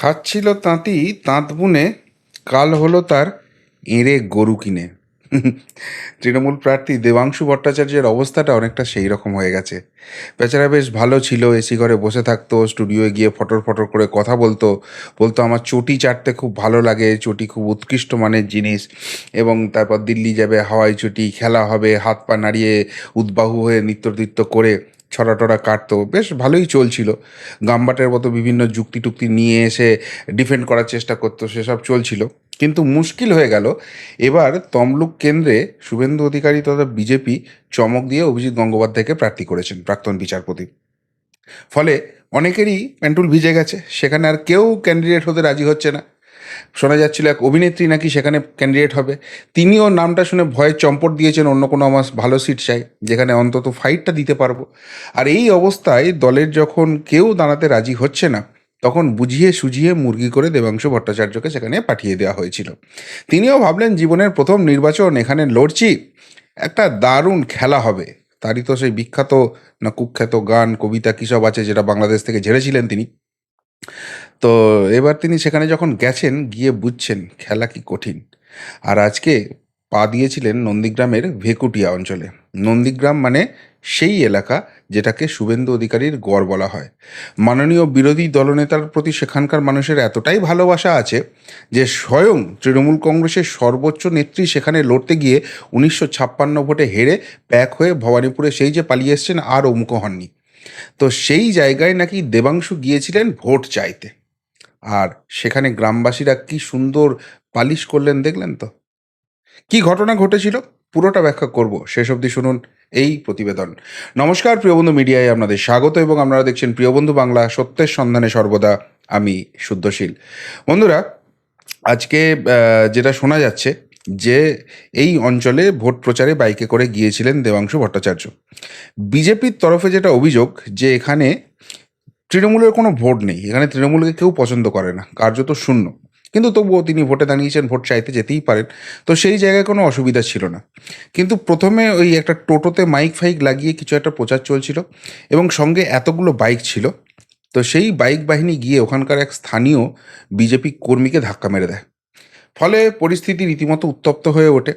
খাচ্ছিল তাঁতি, তাঁত বুনে কাল হলো তার এঁড়ে গরু কিনে। তৃণমূল প্রার্থী দেবাংশু ভট্টাচার্যের অবস্থাটা অনেকটা সেই রকম হয়ে গেছে। বেচারা বেশ ভালো ছিল এসি ঘরে বসে থাকতো, স্টুডিওয়ে গিয়ে ফটর ফটর করে কথা বলতো বলতো, আমার চটি চাটতে খুব ভালো লাগে, চটি খুব উৎকৃষ্ট মানের জিনিস, এবং তারপর দিল্লি যাবে, হাওয়াই চটি, খেলা হবে, হাত পা নাড়িয়ে উদ্বাহু হয়ে নৃত্য নৃত্য করে। ছড়া টড়া কাটতো, বেশ ভালোই চলছিল। গাম্বাটের মতো বিভিন্ন যুক্তি টুক্তি নিয়ে এসে ডিফেন্ড করার চেষ্টা করতো, সেসব চলছিল। কিন্তু মুশকিল হয়ে গেল। এবার তমলুক কেন্দ্রে শুভেন্দু অধিকারী তথা বিজেপি চমক দিয়ে অভিজিৎ গঙ্গোপাধ্যায়কে প্রার্থী করেছেন প্রাক্তন বিচারপতি। ফলে অনেকেরই প্যান্টুল ভিজে গেছে, সেখানে আর কেউ ক্যান্ডিডেট হতে রাজি হচ্ছে না। শোনা যাচ্ছিল এক অভিনেত্রী নাকি সেখানে ক্যান্ডিডেট হবে। তিনিও নামটা শুনে ভয়ে চম্পট দিয়েছেন, অন্য কোনো আমার ভালো সিট চাই, যেখানে অন্তত ফাইটটা দিতে পারব। আর এই অবস্থায় দলের যখন কেউ দাঁড়াতে রাজি হচ্ছে না, তখন বুঝিয়ে সুঝিয়ে মুরগি করে দেবাংশু ভট্টাচার্যকে সেখানে পাঠিয়ে দেওয়া হয়েছিল। তিনিও ভাবলেন, জীবনের প্রথম নির্বাচন, এখানে লড়ছি, একটা দারুণ খেলা হবে। তারই তো সেই বিখ্যাত না কুখ্যাত গান, কবিতা কী সব আছে যেটা বাংলাদেশ থেকে ঝেড়েছিলেন তিনি। তো এবার তিনি সেখানে যখন গেছেন, গিয়ে বুঝছেন খেলা কি কঠিন। আর আজকে পা দিয়েছিলেন নন্দীগ্রামের ভেকুটিয়া অঞ্চলে। নন্দীগ্রাম মানে সেই এলাকা যেটাকে শুভেন্দু অধিকারীর গড় বলা হয়। মাননীয় বিরোধী দলনেতার প্রতি সেখানকার মানুষের এতটাই ভালোবাসা আছে যে স্বয়ং তৃণমূল কংগ্রেসের সর্বোচ্চ নেত্রী সেখানে লড়তে গিয়ে উনিশশো ছাপ্পান্ন ভোটে হেরে প্যাক হয়ে ভবানীপুরে সেই যে পালিয়ে এসছেন, আর অমুখ হননি। তো সেই জায়গায় নাকি দেবাংশু গিয়েছিলেন ভোট চাইতে। আর সেখানে গ্রামবাসীরা কি সুন্দর পালিশ করলেন দেখলেন তো? কি ঘটনা ঘটেছিল? পুরোটা ব্যাখ্যা করব। শেষ অবধি শুনুন এই প্রতিবেদন। নমস্কার প্রিয়বন্ধু মিডিয়ায় আপনাদের স্বাগত এবং আপনারা দেখছেন প্রিয়বন্ধু বাংলা সত্যের সন্ধানে সর্বদা আমি শুদ্ধশীল। বন্ধুরা, আজকে যেটা শোনা যাচ্ছে যে এই অঞ্চলে ভোট প্রচারে বাইকে করে গিয়েছিলেন দেবাংশু ভট্টাচার্য। বিজেপির তরফে যেটা অভিযোগ যে এখানে তৃণমূলের কোনো ভোট নেই, এখানে তৃণমূলকে কেউ পছন্দ করে না, কার্যত শূন্য। কিন্তু তবুও তিনি ভোটে দাঁড়িয়েছেন, ভোট চাইতে যেতেই পারেন, তো সেই জায়গায় কোনো অসুবিধা ছিল না। কিন্তু প্রথমে ওই একটা টোটোতে মাইক ফাইক লাগিয়ে কিছু একটা প্রচার চলছিল এবং সঙ্গে এতগুলো বাইক ছিল, তো সেই বাইক বাহিনী গিয়ে ওখানকার এক স্থানীয় বিজেপি কর্মীকে ধাক্কা মেরে দেয়। ফলে পরিস্থিতি রীতিমতো উত্তপ্ত হয়ে ওঠে।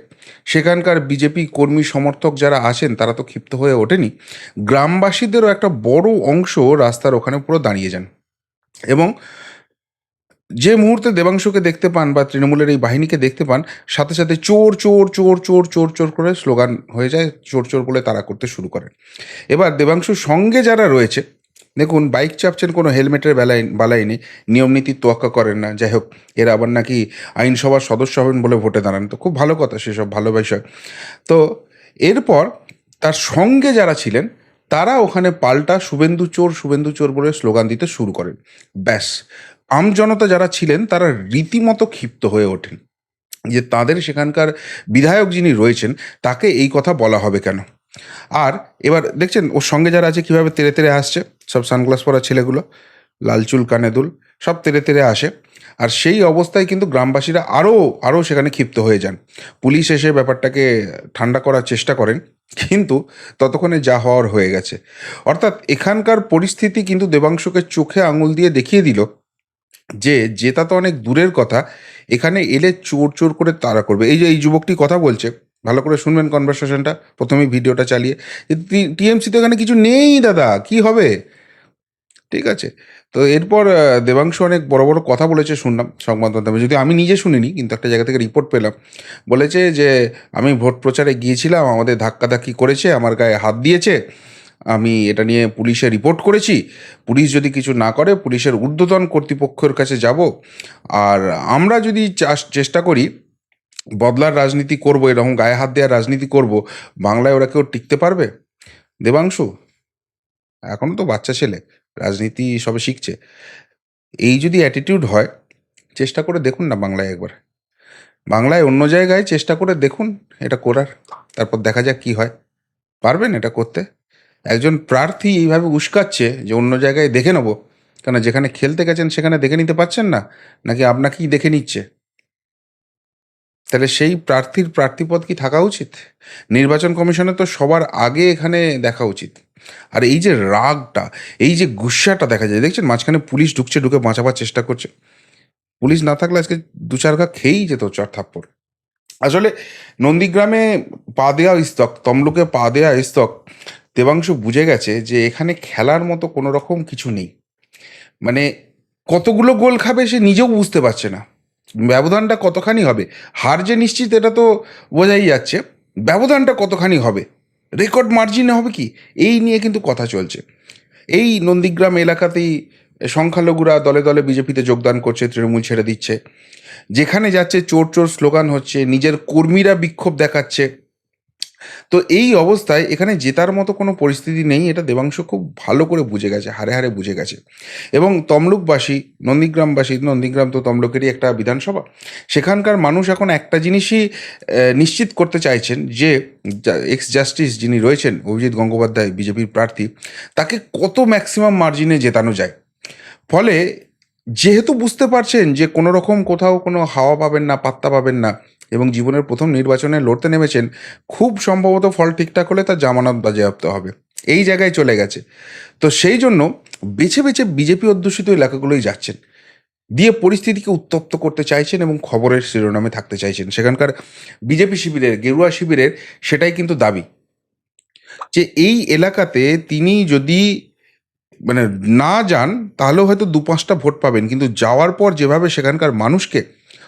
সেখানকার বিজেপি কর্মী সমর্থক যারা আসেন তারা তো ক্ষিপ্ত হয়ে ওঠেনি। গ্রামবাসীদেরও একটা বড় অংশ রাস্তার ওখানে পুরো দাঁড়িয়ে যান। এবং যে মুহূর্তে দেবাংশুকে দেখতে পান বা তৃণমূলের এই বাহিনীকে দেখতে পান, সাথে সাথে চোর চোর চোর চোর চোর চোর করে স্লোগান হয়ে যায়, চোর চোর বলে তারা করতে শুরু করেন। এবার দেবাংশুর সঙ্গে যারা রয়েছে দেখুন, বাইক চাপছেন কোনো হেলমেটের বেলায় বালাই নেই নিয়ম নীতির তোয়াক্কা করেন না। যাই হোক, এরা আবার নাকি আইনসভার সদস্য হবেন বলে ভোটে দাঁড়ান। তো খুব ভালো কথা সেসব, ভালো বিষয়। তো এরপর তার সঙ্গে যারা ছিলেন, তারা ওখানে পাল্টা শুভেন্দু চোর শুভেন্দু চোর বলে স্লোগান দিতে শুরু করেন। ব্যাস আমজনতা যারা ছিলেন, তারা রীতিমতো ক্ষিপ্ত হয়ে ওঠেন। যে তাদের সেখানকার বিধায়ক যিনি রয়েছেন, তাকে এই কথা বলা হবে কেন? আর এবার দেখছেন, ওর সঙ্গে যারা আছে, কীভাবে তেরে তেরে আসছে? সব সানগ্লাস পরা ছেলেগুলো, লাল চুল, কানে দুল, সব তেরে তেরে আসে। আর সেই অবস্থায় কিন্তু গ্রামবাসীরা আরও আরও সেখানে ক্ষিপ্ত হয়ে যান। পুলিশ এসে ব্যাপারটাকে ঠান্ডা করার চেষ্টা করেন, কিন্তু ততক্ষণে যা হওয়ার হয়ে গেছে। অর্থাৎ এখানকার পরিস্থিতি কিন্তু দেবাংশকে চোখে আঙুল দিয়ে দেখিয়ে দিল যে জেতা তো অনেক দূরের কথা, এখানে এলে চোর চোর করে তারা করবে। এই যে, এই যুবকটি কথা বলছে ভালো করে শুনবেন কনভারসেশনটা প্রথমেই ভিডিওটা চালিয়ে। টিএমসি তো এখানে কিছু নেই দাদা, কি হবে? ঠিক আছে। তো এরপর দেবাংশু অনেক বড় বড় কথা বলেছে শুনলাম সংবাদ মাধ্যমে। যদি আমি নিজে শুনিনি, কিন্তু একটা জায়গা থেকে রিপোর্ট পেলাম। বলেছে যে, আমি ভোট প্রচারে গিয়েছিলাম, আমাদের ধাক্কাধাক্কি করেছে, আমার গায়ে হাত দিয়েছে। আমি এটা নিয়ে পুলিশে রিপোর্ট করেছি। পুলিশ যদি কিছু না করে, পুলিশের ঊর্ধ্বতন কর্তৃপক্ষের কাছে যাব। আর আমরা যদি চেষ্টা করি বদলার রাজনীতি করব, এরকম গায়ে হাত দেওয়ার রাজনীতি করব, বাংলায় ওরা কেউ টিকতে পারবে? দেবাংশু এখনও তো বাচ্চা ছেলে, রাজনীতি সবে শিখছে। এই যদি অ্যাটিটিউড হয়, চেষ্টা করে দেখুন না বাংলায় একবার। বাংলায় অন্য জায়গায় চেষ্টা করে দেখুন, এটা করার। তারপর দেখা যাক কি হয়। পারবেন এটা করতে? একজন প্রার্থী এইভাবে উস্কাচ্ছে যে অন্য জায়গায় দেখে নেব। কেন, যেখানে খেলতে গেছেন সেখানে দেখে নিতে পারছেন না? নাকি আপনাকেই দেখে নিচ্ছে? তাহলে সেই প্রার্থীর প্রার্থীপদ কি থাকা উচিত? নির্বাচন কমিশনে তো সবার আগে এখানে দেখা উচিত। আর এই যে রাগটা, এই যে গুসাটা দেখা যায়, দেখছেন মাঝখানে পুলিশ ঢুকছে, ঢুকে বাঁচাবার চেষ্টা করছে। পুলিশ না থাকলে আজকে দু চার ঘা খেয়েই যেত চর থাপ্পড়। আসলে নন্দীগ্রামে পা দেওয়া ইস্তক তমলুকে পা দেওয়া ইস্তক দেবাংশু বুঝে গেছে যে এখানে খেলার মতো কোনো রকম কিছু নেই। মানে কতগুলো গোল খাবে সে নিজেও বুঝতে পারছে না। ব্যবধানটা কতখানি হবে? হার যে নিশ্চিত, এটা তো বোঝাই যাচ্ছে। ব্যবধানটা কতখানি হবে? রেকর্ড মার্জিনে হবে কি? এই নিয়ে কিন্তু কথা চলছে। এই নন্দীগ্রাম এলাকাতেই সংখ্যালঘুরা দলে দলে বিজেপিতে যোগদান করছে, তৃণমূল ছেড়ে দিচ্ছে। যেখানে যাচ্ছে চোর চোর স্লোগান হচ্ছে, নিজের কর্মীরা বিক্ষোভ দেখাচ্ছে। তো এই অবস্থায় এখানে জেতার মতো কোনো পরিস্থিতি নেই, এটা দেবাংশ খুব ভালো করে বুঝে গেছে, হারে হারে বুঝে গেছে। এবং তমলুকবাসী, নন্দীগ্রামবাসী, নন্দীগ্রাম তো তমলুকেরই একটা বিধানসভা, সেখানকার মানুষ এখন একটা জিনিসই নিশ্চিত করতে চাইছেন যে এক্স জাস্টিস যিনি রয়েছেন, অভিজিৎ গঙ্গোপাধ্যায়, বিজেপির প্রার্থী, তাকে কত ম্যাক্সিমাম মার্জিনে জেতানো যায়? ফলে, যেহেতু বুঝতে পারছেন যে কোনো রকম কোথাও কোনো হাওয়া পাবেন না, পাত্তা পাবেন না এবং জীবনের প্রথম নির্বাচনে লড়তে নেমেছেন, খুব সম্ভবত ফল ঠিকঠাক হলে তার জামানত বাজেয়াপ্ত হবে। এই জায়গায় চলে গেছে। তো সেই জন্য বেছে বেছে বিজেপি অধ্যুষিত এলাকাগুলোই যাচ্ছেন। দিয়ে পরিস্থিতিকে উত্তপ্ত করতে চাইছেন এবং খবরের শিরোনামে থাকতে চাইছেন। সেখানকার বিজেপি শিবিরের, গেরুয়া শিবিরের সেটাই কিন্তু দাবি। যে এই এলাকাতে তিনি যদি মানে না যান, তাহলেও হয়তো দু পাঁচটা ভোট পাবেন। কিন্তু যাওয়ার পর যেভাবে সেখানকার মানুষকে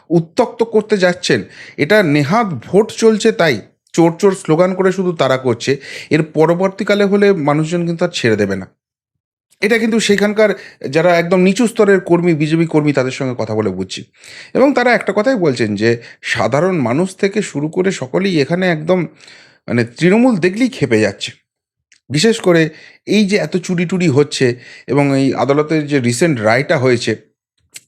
উত্তক্ত করতে যাচ্ছেন। এটা নেহাত ভোট চলছে তাই চোর চোর স্লোগান করে শুধু তারা করছে। এর পরবর্তীকালে হলে মানুষজন কিন্তু আর ছেড়ে দেবে না। এটা কিন্তু সেখানকার যারা একদম নিচু স্তরের কর্মী, বিজেপি কর্মী, তাদের সঙ্গে কথা বলে বুঝছি। এবং তারা একটা কথাই বলছেন যে, সাধারণ মানুষ থেকে শুরু করে সকলেই এখানে একদম মানে তৃণমূল দেখলেই খেপে যাচ্ছে। বিশেষ করে এই যে এত চুরি টুরি হচ্ছে এবং এই আদালতের যে রিসেন্ট রায়টা হয়েছে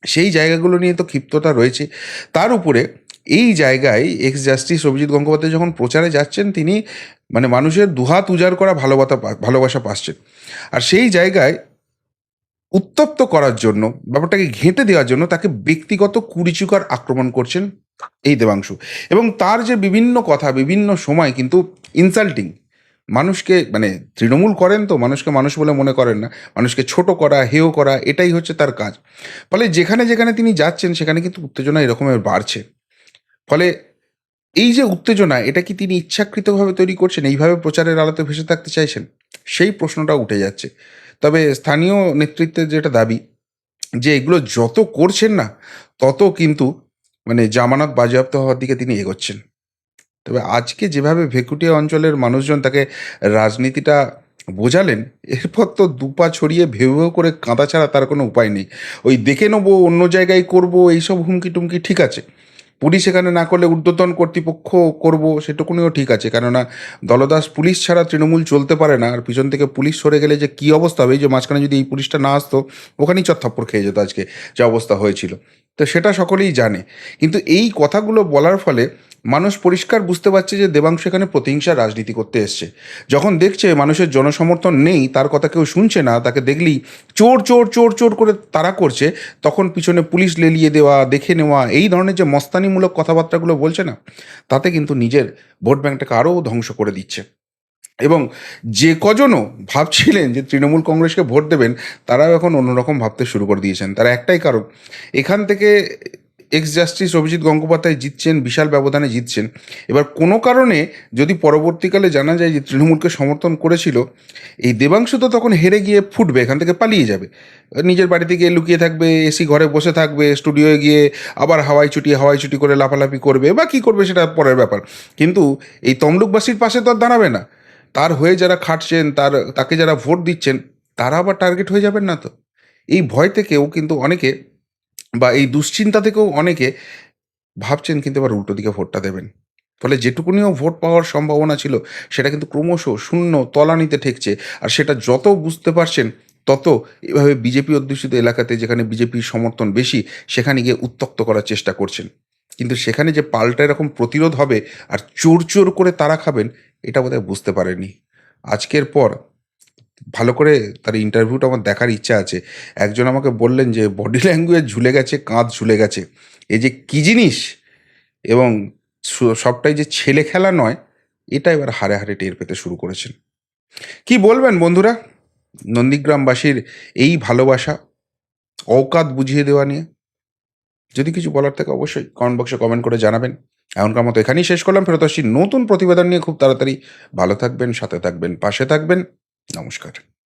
সেই জায়গাগুলো নিয়ে তো ক্ষিপ্ততা রয়েছে। তার উপরে এই জায়গায় এক্স জাস্টিস অভিজিৎ গঙ্গোপাধ্যায় যখন প্রচারে যাচ্ছেন, তিনি মানে মানুষের দুহাত উজাড় করা ভালোবাসা ভালোবাসা পাচ্ছেন। আর সেই জায়গায় উত্তপ্ত করার জন্য, ব্যাপারটাকে ঘেঁটে দেওয়ার জন্য তাকে ব্যক্তিগত কুড়িচুকার আক্রমণ করছেন এই দেবাংশু। এবং তার যে বিভিন্ন কথা, বিভিন্ন সময় কিন্তু ইনসাল্টিং মানুষকে মানে তৃণমূল করেন তো, মানুষকে মানুষ বলে মনে করেন না। মানুষকে ছোট করা, হেয় করা, এটাই হচ্ছে তার কাজ। ফলে যেখানে যেখানে তিনি যাচ্ছেন, সেখানে কিন্তু উত্তেজনা এরকমের বাড়ছে। ফলে এই যে উত্তেজনা, এটা কি তিনি ইচ্ছাকৃতভাবে তৈরি করছেন? এইভাবে প্রচারের আলোতে ভেসে থাকতে চাইছেন? সেই প্রশ্নটা উঠে যাচ্ছে। তবে স্থানীয় নেতৃত্বের যেটা দাবি, যে এগুলো যত করছেন না, তত কিন্তু মানে জামানত বাজেয়াপ্ত হওয়ার দিকে তিনি এগোচ্ছেন। তবে আজকে যেভাবে ভেকুটিয়া অঞ্চলের মানুষজন তাকে রাজনীতিটা বোঝালেন, এরপর তো দুপা ছড়িয়ে ভেউ ভেউ করে কাঁদা ছাড়া তার কোনো উপায় নেই। ওই দেখে নেব, অন্য জায়গায় করব, এইসব হুমকি টুমকি ঠিক আছে। পুলিশ এখানে না করলে ঊর্ধ্বতন কর্তৃপক্ষ করব, সেটুকুনিও ঠিক আছে। কেননা দলদাস পুলিশ ছাড়া তৃণমূল চলতে পারে না। আর পিছন থেকে পুলিশ সরে গেলে যে কী অবস্থা হবে, এই যে মাঝখানে যদি এই পুলিশটা না আসতো, ওখানেই চত্থাপ্পর খেয়ে যেত আজকে যে অবস্থা হয়েছিল। তো সেটা সকলেই জানে। কিন্তু এই কথাগুলো বলার ফলে মানুষ পরিষ্কার বুঝতে পারছে যে দেবাংশ এখানে প্রতিহিংসার রাজনীতি করতে এসছে। যখন দেখছে মানুষের জনসমর্থন নেই, তার কথা কেউ শুনছে না, তাকে দেখলেই চোর চোর চোর চোর করে তারা করছে, তখন পিছনে পুলিশ লেলিয়ে দেওয়া, দেখে নেওয়া, এই ধরনের যে মস্তানিমূলক কথাবার্তাগুলো বলছে না, তাতে কিন্তু নিজের ভোট ব্যাংকটাকে আরও ধ্বংস করে দিচ্ছে। এবং যে কজনও ভাবছিলেন যে তৃণমূল কংগ্রেসকে ভোট দেবেন, তারাও এখন অন্যরকম ভাবতে শুরু করে দিয়েছেন। তার একটাই কারণ, এখান থেকে এক্স জাস্টিস অভিজিৎ গঙ্গোপাধ্যায় জিতছেন, বিশাল ব্যবধানে জিতছেন। এবার কোনো কারণে যদি পরবর্তীকালে জানা যায় যে তৃণমূলকে সমর্থন করেছিল, এই দেবাংশু তো তখন হেরে গিয়ে ফুটবে, এখান থেকে পালিয়ে যাবে। নিজের বাড়িতে গিয়ে লুকিয়ে থাকবে, এসি ঘরে বসে থাকবে, স্টুডিওয়ে গিয়ে আবার হাওয়াই চুটি হাওয়াই চুটি করে লাফালাফি করবে, বা কী করবে সেটা পরের ব্যাপার। কিন্তু এই তমলুকবাসীর পাশে তো আর দাঁড়াবে না। তার হয়ে যারা খাটছেন, তার, তাকে যারা ভোট দিচ্ছেন, তারা আবার টার্গেট হয়ে যাবেন না তো। এই ভয় থেকেও কিন্তু অনেকে বা এই দুশ্চিন্তা থেকেও অনেকে ভাবছেন কিন্তু এবার উল্টো দিকে ভোটটা দেবেন। ফলে যেটুকুনিও ভোট পাওয়ার সম্ভাবনা ছিল, সেটা কিন্তু ক্রমশ শূন্য তলানিতে ঠেকছে। আর সেটা যত বুঝতে পারছেন, তত এভাবে বিজেপি অধ্যুষিত এলাকাতে যেখানে বিজেপির সমর্থন বেশি, সেখানে গিয়ে উত্তক্ত করার চেষ্টা করছেন। কিন্তু সেখানে যে পাল্টা এরকম প্রতিরোধ হবে আর চোর চোর করে তারা খাবেন, এটা বোধহয় বুঝতে পারেনি আজকের পর ভালো করে তার ইন্টারভিউটা আমার দেখার ইচ্ছা আছে। একজন আমাকে বললেন যে বডি ল্যাঙ্গুয়েজ ঝুলে গেছে, কাঁধ ঝুলে গেছে। এই যে কী জিনিস? এবং সবটাই যে ছেলে খেলা নয়, এটা এবার হারে হারে টের পেতে শুরু করেছেন। কি বলবেন বন্ধুরা? নন্দীগ্রামবাসীর এই ভালোবাসা অকাত বুঝিয়ে দেওয়া নিয়ে। যদি কিছু বলার থাকে অবশ্যই কমেন্ট বক্সে কমেন্ট করে জানাবেন। এখনকার মতো এখানেই শেষ করলাম। ফেরত আসছি নতুন প্রতিবেদন নিয়ে। খুব তাড়াতাড়ি ভালো থাকবেন, সাথে থাকবেন, পাশে থাকবেন। নমস্কার